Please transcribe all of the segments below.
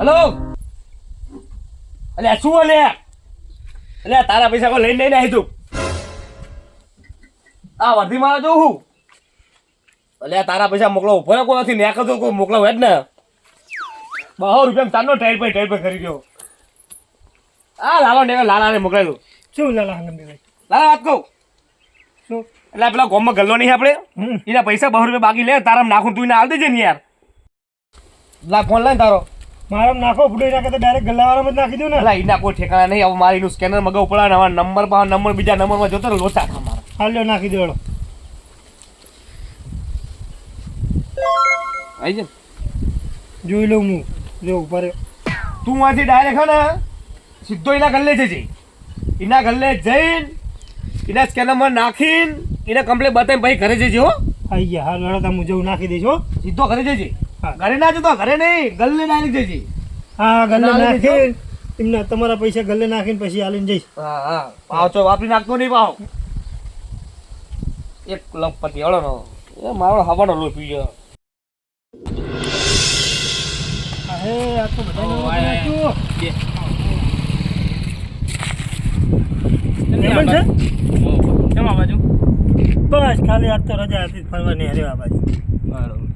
Hello? અલ્યા શું અલ્યા? અલ્યા તારા પૈસા કોઈ લઈને લઈને આવી તું. આ વર્ધી મારા જોઉં હું? અલ્યા તારા પૈસા મોકલો ઊભો રહે કોઈ નથી ને તો કોઈ મોકલો હોય જ ને. બહુ રૂપિયા ચાંદનો ટાઈર પર ટાઈર પર કરી ગયો આ લાલો ને લાલાને મોકલેલું શું લાલા લાલા વાત કહું? શું? એટલે પેલા ગોમમાં ગલ્લો નહીં આપણે. એના પૈસા બહુ રૂપિયા બાકી લે તારા નાખું તું ને આવી દેજે ને યાર. લા ફોન લઈને તારો. મારા નાખો ફૂટી નાખે તો ડાયરેક્ટ ગલ્લાવાળામાં જ નાખી દો ને. અલા એના કોઈ ઠેકાણા નહીં હવે મારે એનું સ્કેનર પડે ને નંબર પર નંબર બીજા નંબરમાં જોતો ને લોચા ખા મારા. હાલ્યો નાખી દેવાનો આવી છે જોઈ લઉં હું. જો ઉપર તું અહીંથી ડાયરેક્ટ હે ને સીધો એના ગલ્લે જજે. એના ગલ્લે જઈને એના સ્કેનરમાં નાખીને એને કમ્પ્લેટ બતાવીને ભાઈ ઘરે જજો હો. આવી ગયા. હા લડતા હું જવું નાખી દઈશ સીધો ઘરે જજે. ઘરે ના જતો ઘરે નહીં ગલ્લે ડાયરેક્ટ જજે. હા ગલ્લે નાખી. એમના તમારા પૈસા ગલ્લે નાખીને પછી આલીને જઈશ. હા હા. પાવચો વાપરી નાખતો નહીં પાવ. એક લંપતિ હળો નો. એ મારો હવાનો લો પી ગયો હે આ તો બધા. બસ ખાલી આજ તો રજા હતી ફરવાની હરે આ બાજુ. બરોબર.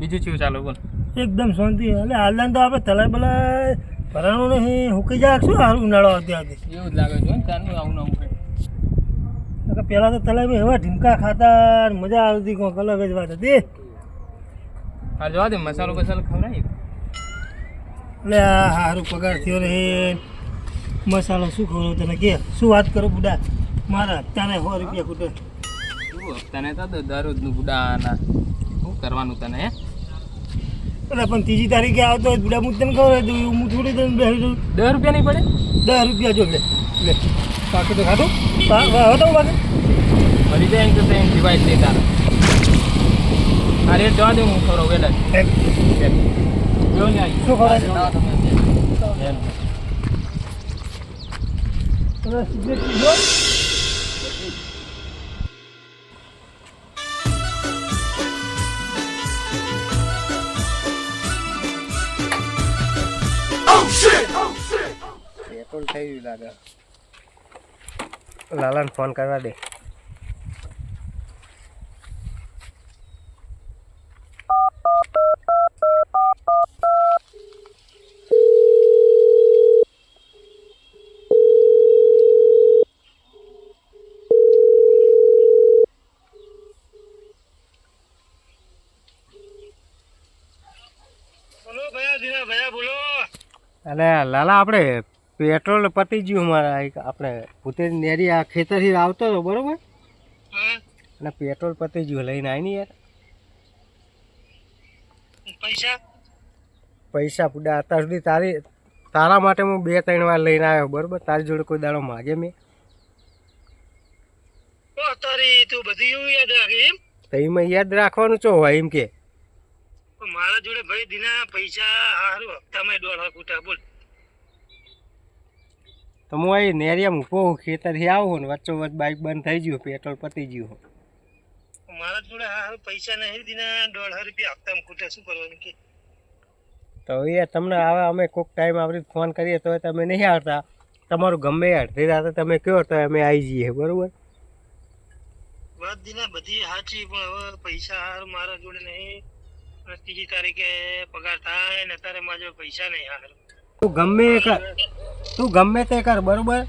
બીજું શું ચાલુ બોલ. એકદમ શાંતિ. એટલે હાલદાન તો આપણે તલાય બલાય ભરાણું નહીં હુકી જાય શું હારું ઉનાળો આવતી આવતી એવું જ લાગે છે ચાલુ આવું નવું નકર પહેલાં તો તલાઈમાં એવા ઢીમકા ખાતા ને મજા આવતી કોઈક અલગ જ વાત હતી. હા જોવા દે મસાલો બસાલો ખવડાય એટલે આ સારું પગાર થયો રે. મસાલો શું ખવડાવું તને કે? શું વાત કરો બુડા? મારા અત્યારે સો રૂપિયા ખૂટે. તને તો દરરોજનું બુડાના શું કરવાનું તને હે? એટલે પણ ત્રીજી તારીખે આવતો હોય બુડા હું તને ખબર હતું હું થોડી તને બે દસ રૂપિયા નહીં પડે? દસ રૂપિયા જો લે લે. બાકી તો ખાધું? હતો બાકી ભરી જાય તો એમ ડિવાઈડ નહીં તારા. આ રેટ જવા દે હું ખવડાવું વેલા. જો. ને શું ખબર? તમે સિગરેટ પીધો? પેટ્રોલ થઈ ગયું લાગે. લાલાને ફોન કરવા દે. બોલો ભયા ધીરા ભયા બોલો. અને લાલા આપણે પેટ્રોલ પતી ગયું મારા એક આપણે ભૂતે નેરી આ ખેતરથી આવતો હતો બરોબર? હા અને પેટ્રોલ પતી ગયું લઈને આવી ને યાર. પૈસા? પૈસા પુડા અત્યાર સુધી તારી તારા માટે હું બે ત્રણ વાર લઈને આવ્યો બરોબર? તારી જોડે કોઈ દાડો માગે મેં. તું બધું યાદ રાખી એમ? યાદ રાખવાનું ચો હોય એમ કે. મારા જોડે ભાઈ દીના પૈસા હારું હપ્તામાં દોઢ લાખ ઉઠા બોલ. તો હું અહીં નેરિયા મૂકો ખેતરથી આવું ને વચ્ચો વચ્ચ બાઇક બંધ થઈ ગયું પેટ્રોલ પતી ગયું મારા જોડે હાલ પૈસા નહીં દીના દોઢ રૂપિયા હપ્તા ખૂટે શું કરવાનું કે? તો એ તમને આવે અમે કોઈક ટાઈમ આપણે ફોન કરીએ તો તમે નહીં આવતા. તમારું ગમે અડધી રાતે તમે કહો તો અમે આવી જઈએ બરોબર? વાત દીના બધી સાચી પણ હવે પૈસા હાર મારા જોડે નહીં. ત્રીજી તારીખે પગાર થાય ને અત્યારે મારા જોડે પૈસા નહીં હારું. તું ગમે એ કર. તું ગમે તે કર, બરોબર?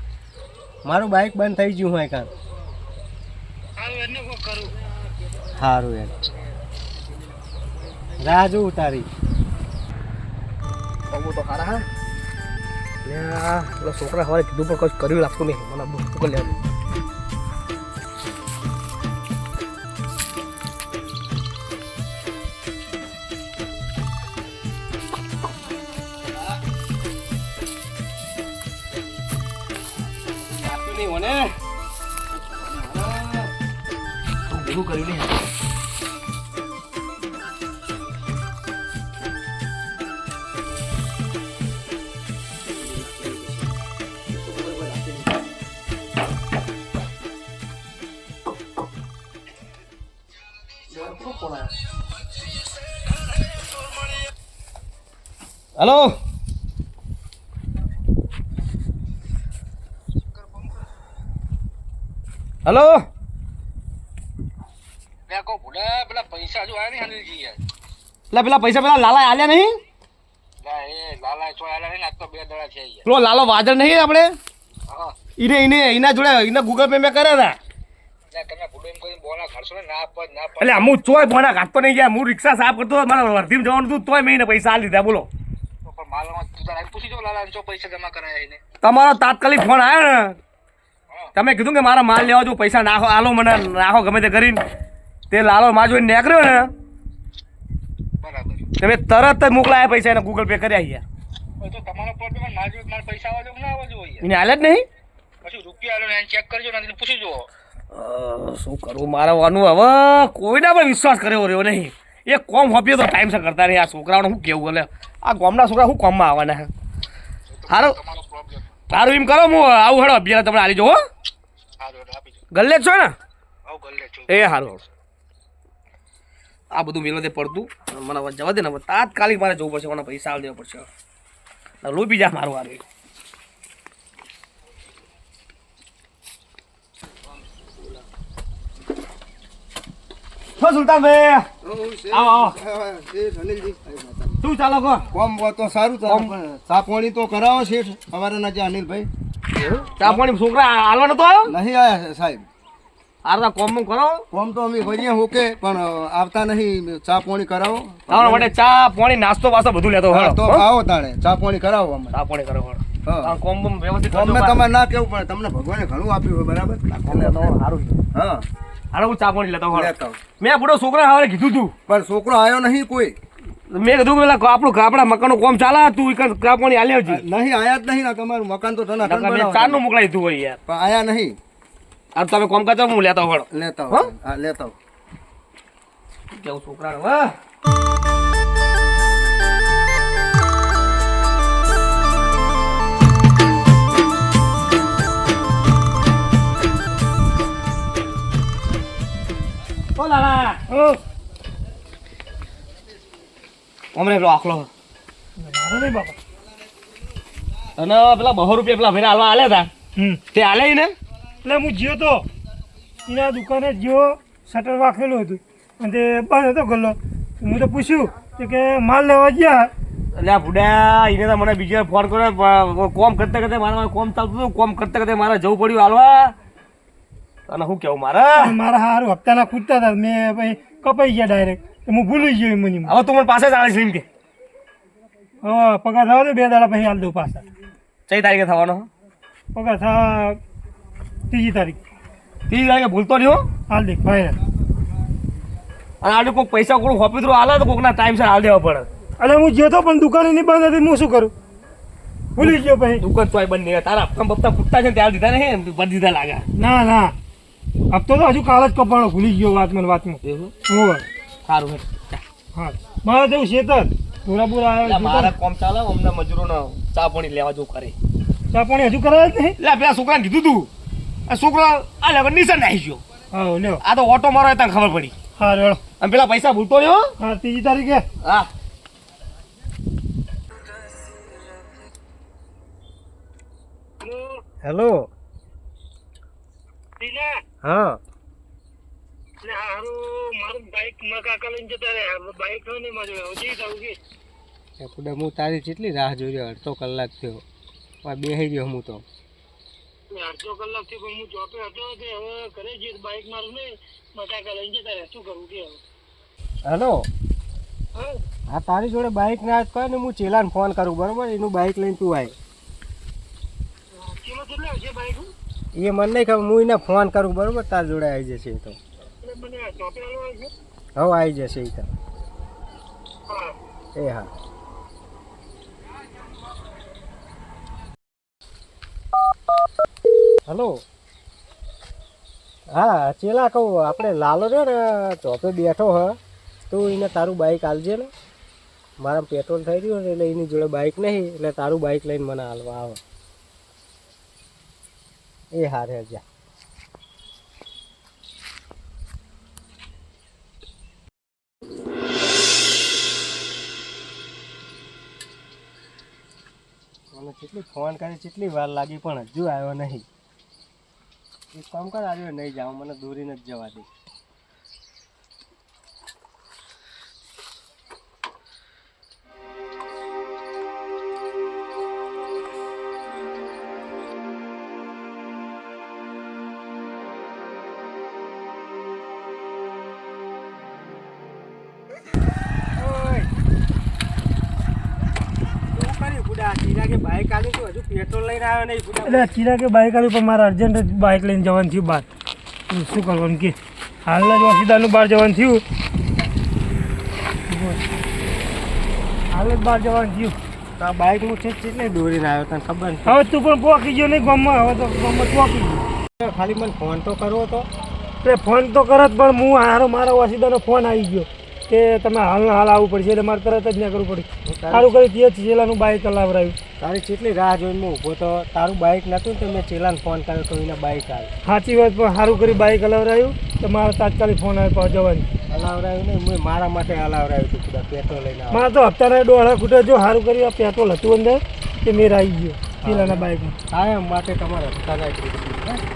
મારું બાઇક બંધ થઈ ગયું હોય હારું કરું સારું એમ. રાહ જોઉં તારી. તો ખારા હા? પેલો છોકરા હવે કીધું પણ કશું કર્યું લાગતું નહીં. મને બુક લે પૂરું કર્યું નહીં હલો. હલો. પેલા પૈસા જો આવ્યા ને અનિલજી યાર. એટલે પેલા પૈસા પેલા લાલા આલ્યા નહીં? એ લાલા ને આજ તો બે દડા છે યાર. પેલો લાલો વાદળ નહીં આપણે? હા. ઈને ઈને એના જોડે એને ગૂગલ પે મેં કર્યા હતા એટલે અમુક ચોય ભણા કાઢતો નહીં ગયા હું રિક્ષા સાફ કરતો મારે વર્ધીમ જવાનું હતું તોય મેં પૈસા આલી દીધા બોલો. તમારો તાત્કાલિક ફોન આવ્યો ને? તમે કીધું કે મારા માલ લેવા જો પૈસા નાખો આલો મને નાખો ગમે તે કરીને. તે લાલો માં જોઈને નીકળ્યો ને તમે તરત જ મોકલાયા પૈસા એને ગૂગલ પે કરી યાર એને હાલે જ નહીં? શું કરવું મારે વાનું? હવે કોઈના પણ વિશ્વાસ કર્યો રહ્યો નહીં. એ કોમ હોપીએ તો ટાઈમસર કરતા નહીં. આ છોકરાઓને શું કેવું એટલે? આ ગામના છોકરા શું કોમમાં આવવાના સારું સારું એમ કરો હું આવું હેડો. અભિયાન તમને આલી જો ગલ્લે છો ને? એ સારું આ બધું મેલતે પડતું. મને જવા દે ને તાત્કાલિક મારે જવું પડશે મને પૈસા આલી દેવા પડશે. લોહી જા મારું આવો શું ચાલો કહો? કોમ તો સારું. ચાલે પાણી તો કરાવો શેઠ. અમારે જે અનિલભાઈ. ચા પાણી છોકરા હાલવાનો તો આવ્યો? નહીં આયા સાહેબ. આરતા કોમ કરો? કોમ તો અમે પણ આવતા નહીં ચા પાણી કરાવો. તમારા માટે ચા પાણી નાસ્તો વાસ્તો બધું લેતો હા, તો આવો તાણે. ચા પાણી કરાવો અમે. ચા પાણી કરાવો. હા. કોમ બોમ વ્યવસ્થિત. તમારે ના કેવું પડે તમને ભગવાને ઘણું આપ્યું હોય બરાબર? હોય, સારું. હા. હાલો હું ચા પાણી લેતો આવો. મેં બુડો છોકરા હવે કીધું તું. પણ છોકરો આવ્યો નહીં કોઈ. મેં કીધું પેલા આપણું આપણા મકાનનું કોમ ચાલે તું ચા પાણી આલ્યો નહીં આયા જ નહીં ને તમારું મકાન તો તને નકર મેં ચારનું દીધું હોય યાર. પણ આયા નહીં. આ તમે કોમ કરજો હું લેતા હળો લેતા હો. હા લેતા. કેવું છોકરા હવે ઓ લાલા. ઓ અમને પેલો આખલો? અને પેલા બહો રૂપિયા પેલા ભાઈને હાલવા આલ્યા હતા. તે આલે ને? એટલે હું જ્યો તો એના દુકાને જ્યો શટર વાખેલું હતું. અને તે બંધ હતો ગલ્લો. હું તો પૂછ્યું કે માલ લેવા ગયા એટલે આ બુડા એને તો મને બીજો ફોન કર્યો કોમ કરતા કરતા મારા કોમ ચાલતું હતું. કોમ કરતા કરતા મારે જવું પડ્યું. હાલવા અને શું કેવું મારે? મારા હારું. હપ્તાના ખૂટતા હતા. મેં ભાઈ કપાઈ ગયા ડાયરેક્ટ હું ભૂલી ગયો મને. હવે તું મને પાસે જ આવે છે એમ કે. હા પગાર થવા દે બે દાડા પછી હાલ દઉં પાછા. કઈ તારીખે થવાનો? પગાર થા ત્રીજી તારીખ. ત્રીજી તારીખે ભૂલતો નહીં હો. હાલ દે ભાઈ અને આટલું કોઈક પૈસા કોઈ હોપીતરું હાલે તો કોકના ટાઈમસર હાલ દેવા પડે અને હું જતો પણ દુકાન નહીં બંધ હતી હું શું કરું? ભૂલી ગયો પછી દુકાન તોય બંધ નહીં તારા હપ્તા બપ્તા ફૂટતા છે ત્યાં દીધા નહીં ભરી દીધા લાગે. ના ના. હપ્તો તો હજુ કાલ જ કપાણો ભૂલી ગયો વાતમાં વાત વાતમાં હું સારું હે. હા મારે જેવું શેતર. થોડા પૂરા મારા કોમ ચાલે અમને મજૂરોનો ચા પાણી લેવા જવું કરે. ચા પાણી હજુ કરાવે જ નહીં? એટલે પેલા છોકરાને કીધું તું. આ છોકરા આ લેવર નિશાન નાખી ગયો. હા લ્યો. આ તો ઓટો મારો તને ખબર પડી. હા રેડો અને પેલા પૈસા ભૂલતો રહ્યો હો. ત્રીજી તારીખે? હા. હેલો. હા. હારું મારું બાઈકમાં કાકા લઈને જતા રહ્યા. બાઈક હોય ને મારે હજી થવું કે. હું તારી કેટલી રાહ જોઈ રહ્યો અડધો કલાક થયો. બેસી ગયો હું તો. અડધો કલાકથી હું ચોપે હતો કે હવે કરે જઈએ બાઇક મારું ને બટાકા લઈને જતા રહે શું કરવું કે હવે? હેલો હા? તારી જોડે બાઇક ના જ ને હું ચેલાને ફોન કરું બરોબર? એનું બાઇક લઈને તું આય. છે એ મને નહીં ખબર હું એને ફોન કરું બરોબર? તારી જોડે આવી જશે એ તો. હવે આવી જશે એ તો. એ હા. હલો. હા, ચેલા કહું, આપણે લાલો રહ્યો ને, ચોપે બેઠો હ, તું એને તારું બાઇક આલજે ને. મારા પેટ્રોલ થઈ રહ્યું ને એટલે એની જોડે બાઇક નહીં, એટલે તારું બાઇક લઈને મને હાલવા આવે. એ હારે જા. મેં કેટલી ફોન કરી, કેટલી વાર લાગી પણ હજુ આવ્યો નહીં. એક કામ કર આવ્યો નહીં જાઉં, મને દોરી જ જવા દે ઓય શું કર્યું બુડા બાઈક આલી તો હજુ પેટ્રોલ લઈને આવ્યો નહીં એટલે ચિરાગે બાઇક આવી પણ મારે અર્જન્ટ જ બાઇક લઈને જવાનું થયું બહાર. શું કરવાનું કે હાલના જ વાસીદારનું બહાર જવાનું થયું. હાલ જ બહાર જવાનું થયું. તો આ બાઈક હું છે કેટલી દોરીને આવ્યો તને ખબર હવે તું પણ પોકી ગયો નહીં ગામમાં હવે તો ગામમાં પોકી ગયો. ખાલી મને ફોન તો કરવો હતો એટલે ફોન તો કરત પણ હું હારો મારો વાસીદાનો ફોન આવી ગયો કે તમે હાલના હાલ આવવું પડશે એટલે મારે તરત જ ના કરવું પડે સારું કરી તે ચેલાનું બાઇક હલાવરાયું તારી કેટલી રાહ જોઈને હું ઊભો તો તારું બાઈક નહોતું તો મેં ચેલાને ફોન કર્યો તો એને બાઈક આવે. સાચી વાત પણ સારું કરી બાઇક હલાવરાયું તો મારે તાત્કાલિક ફોન આવ્યો જવાની. હલાવરાયું નહીં મેં મારા માટે હલાવરાયું હતું બધા પેટ્રોલ લઈને આવ્યો મારે તો હપ્તાના દોઢા ખૂટે જો સારું કર્યું આ પેટ્રોલ હતું અંદર કે મેર આવી ગયો ચેલાના બાઇકમાં એમ માટે તમારે હપ્તા નાખી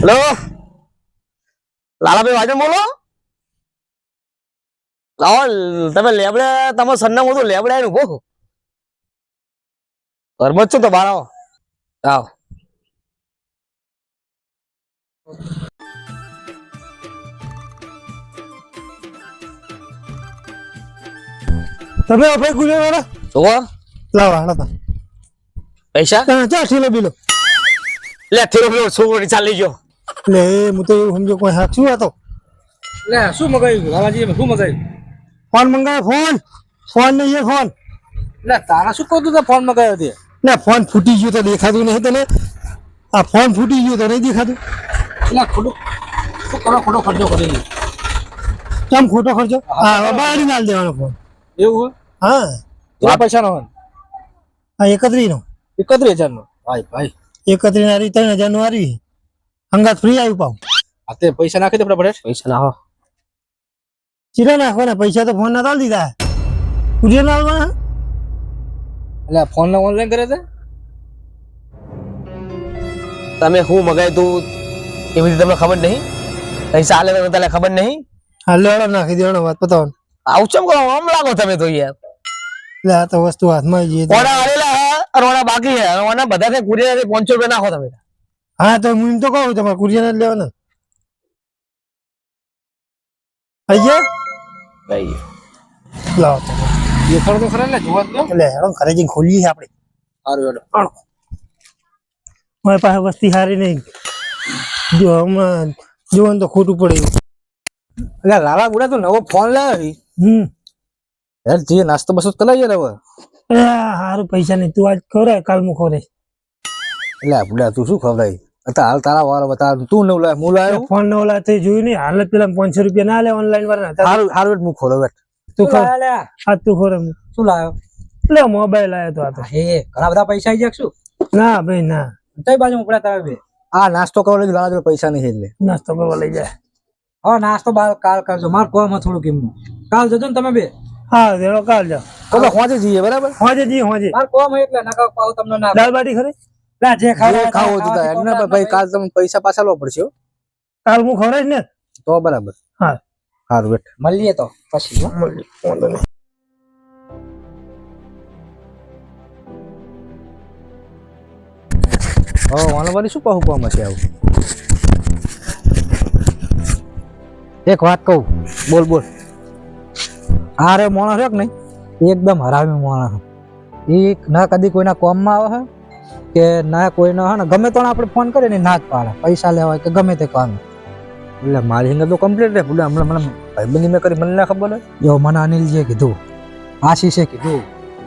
હેલો? લાલાભાઈ વાજન બોલો? લાવો તમે લેબડે તમારું સરનામું હતું લેબડે આવીને બહુ. ઘરમાં છો તો બહાર આવો. આવો. તમે ભાઈ ગુજરવાળા જોવો લાવો હાલો તો. પૈસા? ચા ઠીલો બીલો લે. થેરો પેલો છોકરો ચાલી ગયો. એટલે એ હું તો એવું સમજો કોઈ હાથ શું હતો લે શું મગાવ્યું લાલાજી શું મગાવ્યું. ફોન મંગાવ્યો ફોન? ફોન નહીં એ ફોન. લે તારા શું કહું તું ફોન મગાવ્યો તે? ને ફોન ફૂટી ગયો તો દેખાતું નહીં તને? આ ફોન ફૂટી ગયો તો નહીં દેખાતું? એટલે ખોટું. શું કરો ખોટો ખર્ચો કરી કેમ ખોટો ખર્ચો? હા. બાળી નાલ દેવાનો ફોન. એવું હા. કેટલા પૈસા નો હા એકત્રીસ નો એકત્રીસ હજાર નો ભાઈ ભાઈ. એકત્રીસ ના ત્રણ હજારનું હારી. હંગાત ફ્રી આવ્યું પાઉં. તે પૈસા નાખી દે પડે પૈસા નાખો. ચીરા નાખવાના પૈસા તો ફોન ના તાલ દીધા. કુરિયર ના આવવાના એટલે ફોન ના ઓનલાઈન કરે છે? તમે શું મગાય તું? એવી બધી તમને ખબર નહીં? પૈસા આલે તમને તને ખબર નહીં? હા લેડો નાખી દેવાનો વાત પતાવો આવું ચમ કરો? આમ લાગો તમે તો યાર. એટલે આ તો વસ્તુ હાથમાં આવી જઈએ ઓડા આલેલા હે બાકી હે. ઓના બધા કુરિયર પાંચસો રૂપિયા નાખો તમે. હા તો હું એમ તો કહું તમારે કુરિયર જ લેવાના. થઈ ગયા? ભાઈ લાવો તો. દેખાડો તો ખરા ને જોવા દો. એટલે હેડો ઘરે જઈને ખોલીએ આપણે. સારું હેડો. મારી પાસે વસ્તી સારી નહીં. જો હમણાં જોવાનું તો ખોટું પડે એટલે લાલા ગુડા તો નવો ફોન લાવ્યો હમ. યાર જે નાસ્તો બસો કરાવી યાર હવે. સારું હારું પૈસા નહીં. તું આજ ખવડાય કાલ હું ખવડાય એટલે બુડા તું શું ખવડાવી અત્યારે હાલ તારા વાળો બતા તું નવ લાવ હું લાયો? ફોન નવ ઓલા તે જોયું નહીં. હાલ પેલા પાંચસો રૂપિયા ના લે ઓનલાઈન વાળા. હારું હારું વેટ હું ખોલો વેટ. તું તું ખોરે શું લાવ્યો લે મોબાઈલ આવ્યો તો આ તો. હે ઘણા બધા પૈસા આવી જાય શું? ના ભાઈ ના. બાજુ ઉપડા તારે બે? આ નાસ્તો કરવા લઈ લાલા પૈસા નહીં એટલે. નાસ્તો કરવા લઈ જાય હા નાસ્તો બાર કાલ કરજો. માર કોમ થોડું કેમનું કાલ જજો ને તમે બે. હા કાલ જાઓ. તો હોજે જઈએ બરાબર? હોજે જઈએ હોજે. માર કોમ એટલે નકા પાવ તમને ના દાળ બાટી ખરી? લા જે ખાવું ખાવું હતું એમને ભાઈ કાલ તમને પૈસા પાછા લો પડશે કાલ હું ખવડાવીશ ને? તો બરાબર. હા. સારું બેઠ મળીએ તો પછી મળીએ. વાંધો નહીં. હો વાલો વાલી શું કહું કોમ હશે આવું? એક વાત કહું બોલ બોલ. આ રે માણસ છે કે નહીં? એકદમ હરામી માણસ એક ના કદી કોઈના કોમમાં આવે છે કે ના કોઈના હે ને ગમે તો આપણે ફોન કરીએ ને ના જ પાડે. પૈસા લેવા હોય કે ગમે તે કામ. એટલે મારી હંગત તો કમ્પ્લીટ રહે બોલે હમણાં મને ભાઈબંધી મેં કરી મને ના ખબર હોય. જો મને અનિલજીએ કીધું. આશીષે કીધું.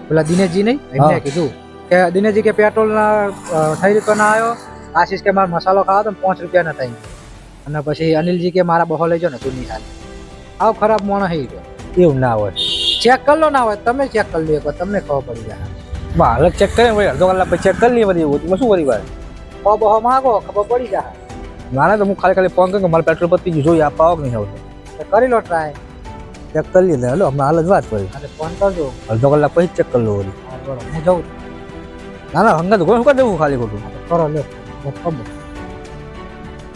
પેલા દિનેશજી નહીં એમને કીધું કે દિનેશજી કે પેટ્રોલ ના થઈ રૂપિયા ના આવ્યો આશીષ કે મારે મસાલો ખાવા તો પાંચ રૂપિયા ના થઈ અને પછી અનિલજી કે મારા બહો લઈ જાઓ ને તું નહીં હાલ આવ ખરાબ મોણ હઈ ગયો એવું ના હોય. ચેક કરી લો ના હોય તમે ચેક કરી લો એક તમને ખબર પડી જાય. હાલ ચેક કરે ભાઈ અડધો કલાક પછી ચેક કરી લઈએ બધી એવું શું કરી ભાઈ? બહુ માગો ખબર પડી જાય. ના ના તો હું ખાલી ખાલી ફોન કરું મારે પેટ્રોલ પતી જોઈએ આપવા આવો કે નહીં આવતો કરી લો ટ્રાય ચેક કરી લીધે હલો હમણાં હાલ જ વાત કરી ફોન કરજો. અડધો કલાક પછી ચેક કરી લો વળી. હું જાઉં. ના ના હંગત ગોળ શું કરી દેવું ખાલી ખોટું. કરો લે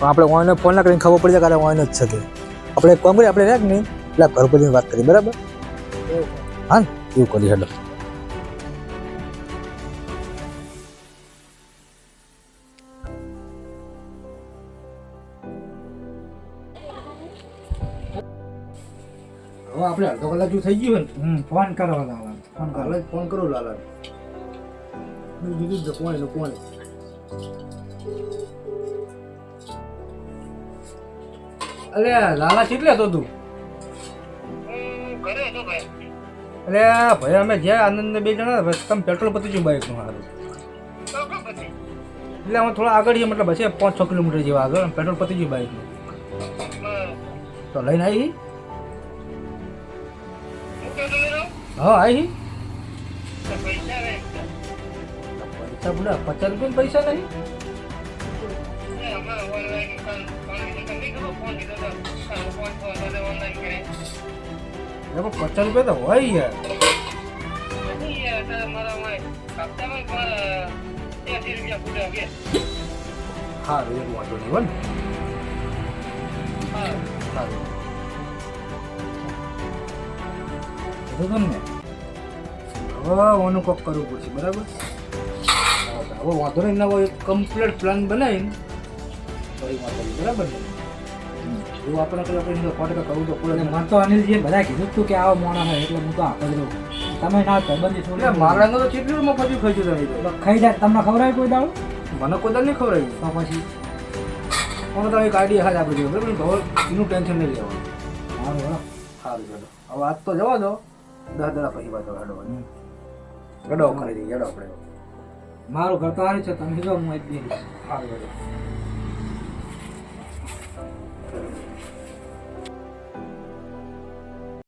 આપણે ઓનને ફોન ના કરીને ખબર પડી જાય કારણ ઓન જ છે કે આપણે એક કામ કરીએ આપણે રાખ નહીં એટલે ઘર પર વાત કરી બરાબર? હા એવું કરી હેડો આપણે અડધો કલાક જેવું થઈ ગયું ને હમ ફોન કરો લાલા. ફોન કરો. ફોન કરો લાલા. બીજું જ કોણ એનું કોણ? અલે લાલા કેટલે હતો તું? હું ઘરે ભાઈ. અરે ભાઈ અમે જ્યાં આનંદ બે જણા તમે પેટ્રોલ પતી ગયું બાઈકનું હારું. તો કે પછી? એટલે અમે થોડા આગળ છીએ મતલબ હશે પાંચ છ કિલોમીટર જેવા આગળ પેટ્રોલ પતી ગયું બાઈકનું. તો લઈને આવી? હા આવી પૈસા નહીં બોલા પચાસ રૂપિયા પૈસા નહીં? નહીં પચાસ રૂપિયા તો હોય યાર. નહીં યાર, તારે મારા માં હપ્તામાં કીધું ને હવે ઓનું કોક કરવું પડશે બરાબર? હવે વાંધો નહીં નવો એક કમ્પ્લીટ પ્લાન બનાવીને ફરી વાંધો બરાબર ને એવું આપણે કઈ આપણે સો ટકા કરવું તો પડે. મને તો અનિલજીએ બધા કીધું તું કે આવો મોણા હોય એટલે હું તો આપી દઉં તમે ના એટલે થોડી મારા તો કેટલી માં પછી ખાઈ જતા ખાઈ જાય. તમને ખવડાય કોઈ દાડો? મને કોઈ દાડો નહીં ખવડાવી તો પછી? મને તો એક આઈડિયા હાલ આપી દો બરાબર? હવે એનું ટેન્શન નહીં લેવાનું. સારું સારું ચલો. હવે આજ તો જવા દો. દસ પછી પાછો હેડો ગડો કરી દઈએ હેડો આપણે. મારું ઘર તો છે તમે જો હું એક દઈશ. સારું